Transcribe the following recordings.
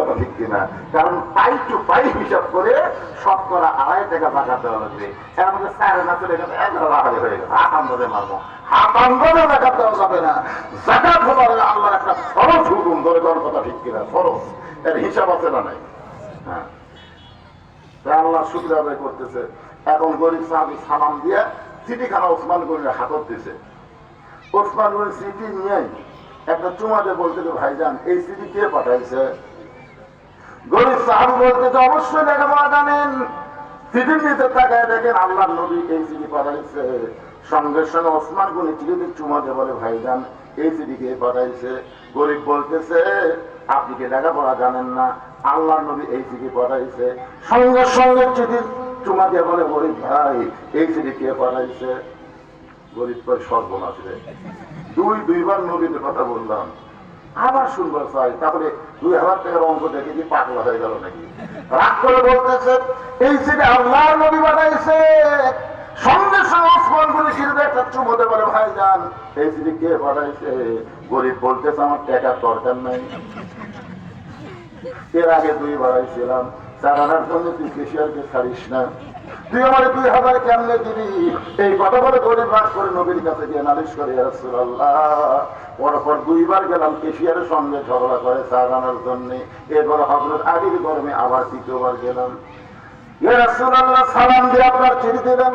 কথা ঠিক কিনা? কারণ পাই টু পাই হিসাব করে শতকরা আড়াই টাকা টাকা দেওয়া লাগবে। এর না চলে গেছে হয়ে গেছে হাত মারবো। একটা হ্যাঁ। এখন গরিব চিঠি নিয়ে একটা চুমাতে বলতে ভাইজান, এই চিঠি কে পাঠাইছে? সাহাবি বলতেছে অবশ্যই লেখাপড়া জানেন নিতে তাকায় দেখেন আল্লাহ নবী এই চিঠি পাঠাইছে। সঙ্গে সঙ্গে ওসমান গনি চিঠিতে চুমাতে বলে ভাইজান এই চিঠি কে পাঠাইছে? গরিব বলতেছে, আপনি কি লেখাপড়া জানেন না? আল্লাহ নবী এই চিঠি পাঠাইছে। সঙ্গে সঙ্গে চিঠি চুমা দিয়ে বলে, গরিব ভাই, এই চিঠি কে পাঠাইছে? গরিব করে সর্বনাশ রে। দুই, দুইবার নবীর কথা বললাম। আবার শুনবার চাই তারপরে দুই হাজার টাকার অঙ্ক দেখে কি পাগলা হয়ে গেল নাকি? রাগ করে বলতেছে, এই চিঠি আল্লাহ নবী পাঠাইছে। সঙ্গে সঙ্গে ভাই যান এই কে গরিব বলতেছে, আমার টাকার দরকার নাই। এর আগে দুই বাড়াইছিলাম চার আনার জন্য তুই কেশিয়ারকে ছাড়িস না? তুই আমার দুই হাজার কেমনে দিবি? এই কথা বলে গরিব ভাগ করে নবীর কাছে গিয়ে নালিশ করে পরপর দুইবার গেলাম কেশিয়ারের সঙ্গে ঝগড়া করে চা আনার জন্য। এরপর হজরত আগের গরমে আবার তৃতীয়বার গেলাম। সালাম দিয়ে আপনার চিঠি দিলেন।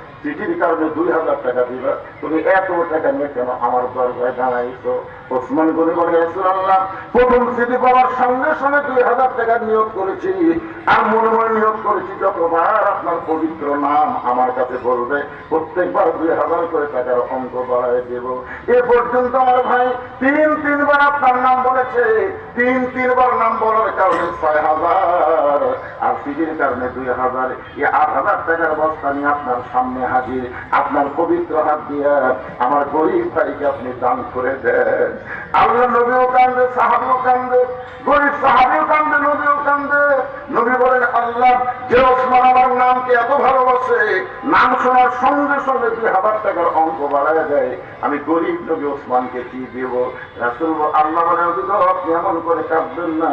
চিঠির কারণে দুই হাজার টাকা দিবা। তুমি এত টাকা নিয়ে কেন আমার দরজায় দাঁড়াইছো? ওসমান গনি বলে আল্লাহ প্রথম চিঠি পাওয়ার সঙ্গে সঙ্গে দুই হাজার টাকা নিয়োগ করেছি। আর মনে মনে নিয়োগ করেছি যতবার আপনার পবিত্র নাম আমার কাছে বলবে, প্রত্যেকবার দুই হাজার করে টাকার অঙ্ক বাড়ায় দেব। এ পর্যন্ত আমার ভাই তিন তিনবার আপনার নাম বলেছে। তিন তিনবার নাম বলার কারণে ছয় হাজার চিঠির কারণে দুই হাজার আট হাজার টাকার বস্তা নিয়ে আপনার সামনে হাজির। আপনার পবিত্র হাত দিয়ে আমার গরিব তারিখে আপনি দান করে দেন। আল্লাহ নবীও কান্দে, সাহাবিও কান্দে, গরিব কান্দে নবীও কান্দে নবী বলেন আল্লাহ যে ওসমান আমার নামকে এত ভালোবাসে, নাম শোনার সঙ্গে সঙ্গে দুই হাজার টাকার অঙ্ক বাড়ায় দেয়। আমি গরিব নবী ওসমানকে কি দেব? রাসুল আল্লাহ এমন করে কাঁদবেন না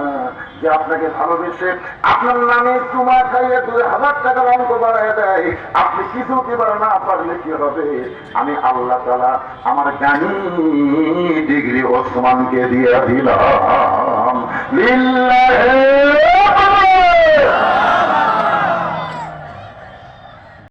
যে আপনাকে ভালোবেসে আপনার নামে চুমা খাইয়ে দুই হাজার টাকার অঙ্ক বাড়ায় দেয়। আপনি কিছু দিবার না পারলে কি হবে? আমি আল্লাহ তালা আমার জ্ঞানী ডিগ্রি ওসমানকে দিয়ে দিলাম। লিল্লাহে